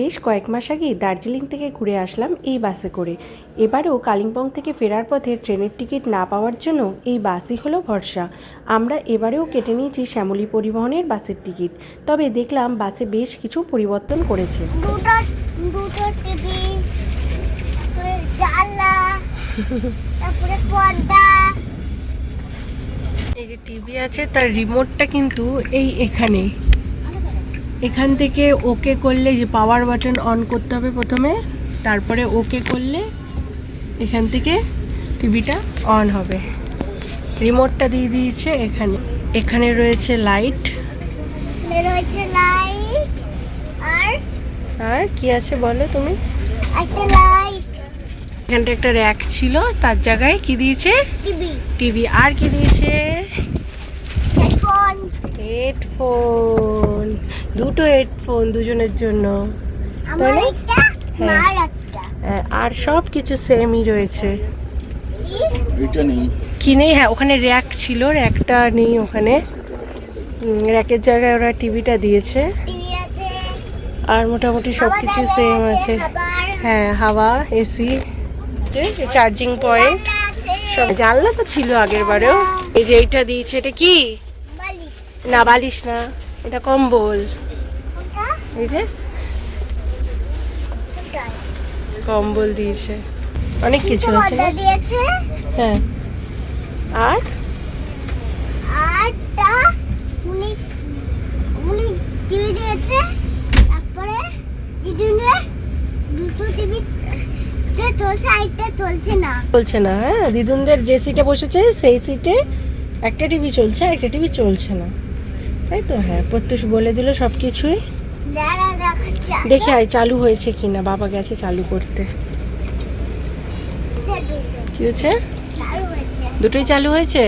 বেশ কয়েক মাস আগেই দার্জিলিং থেকে ঘুরে আসলাম এই বাসে করে। এবারেও কালিম্পং থেকে ফেরার পথে ট্রেনের টিকিট না পাওয়ার জন্য এই বাসই হলো ভরসা। আমরা এবারেও কেটে নিয়েছি শ্যামলী পরিবহনের বাসের টিকিট তবে দেখলাম বাসে বেশ কিছু পরিবর্তন করেছে। এই যে টিভি আছে তার রিমোটটা কিন্তু এই এখানে। এখান থেকে ওকে করলে যে পাওয়ার বাটন অন করতে হবে প্রথমে তারপরে ওকে করলে এখান থেকে টিভিটা অন হবে। রিমোটটা দিয়ে দিয়েছে এখানে। এখানে রয়েছে লাইট রয়েছে লাইট আর আর কি আছে বলো তুমি? একটা লাইট এখানটা একটা র্যাক ছিল তার জায়গায় কি দিয়েছে? টিভি টিভি আর কি দিয়েছে? হেডফোন হেডফোন দুটো হেডফোন দুজনের জন্য। হ্যাঁ। হ্যাঁ, আর সব কিছু সেমই রয়েছে। কি? এটা নেই। কি নেই? হ্যাঁ ওখানে র্যাক ছিল র্যাকটা নেই ওখানে। র্যাকের জায়গায় ওরা টিভিটা দিয়েছে। আর মোটামুটি সব কিছু সেম আছে হ্যাঁ হাওয়া এসি চার্জিং পয়েন্ট জানলা সব জানলা তো ছিল আগের বারেও। এই যে এইটা দিয়েছে এটা কি? না বালিশ না এটা কম্বল। এই যে কম্বল দিয়েছে। অনেক কিছু আছে দিয়েছে? হ্যাঁ। আর? আরটা উনি উনি টিভি দিয়েছে। তারপরে দিদুনের দুটো টিভি চলছে আরেকটা চলছে না। চলছে না হ্যাঁ। দিদুনদের যে সিটে বসেছে সেই সিটে একটা টিভি চলছে আর একটা টিভি চলছে না। তাই তো? হ্যাঁ প্রত্যুষ বলে দিল সব কিছুই। দেখে আয় চালু হয়েছে কিনা বাবা গেছে চালু করতে। কি হয়েছে। দুটোই চালু হয়েছে?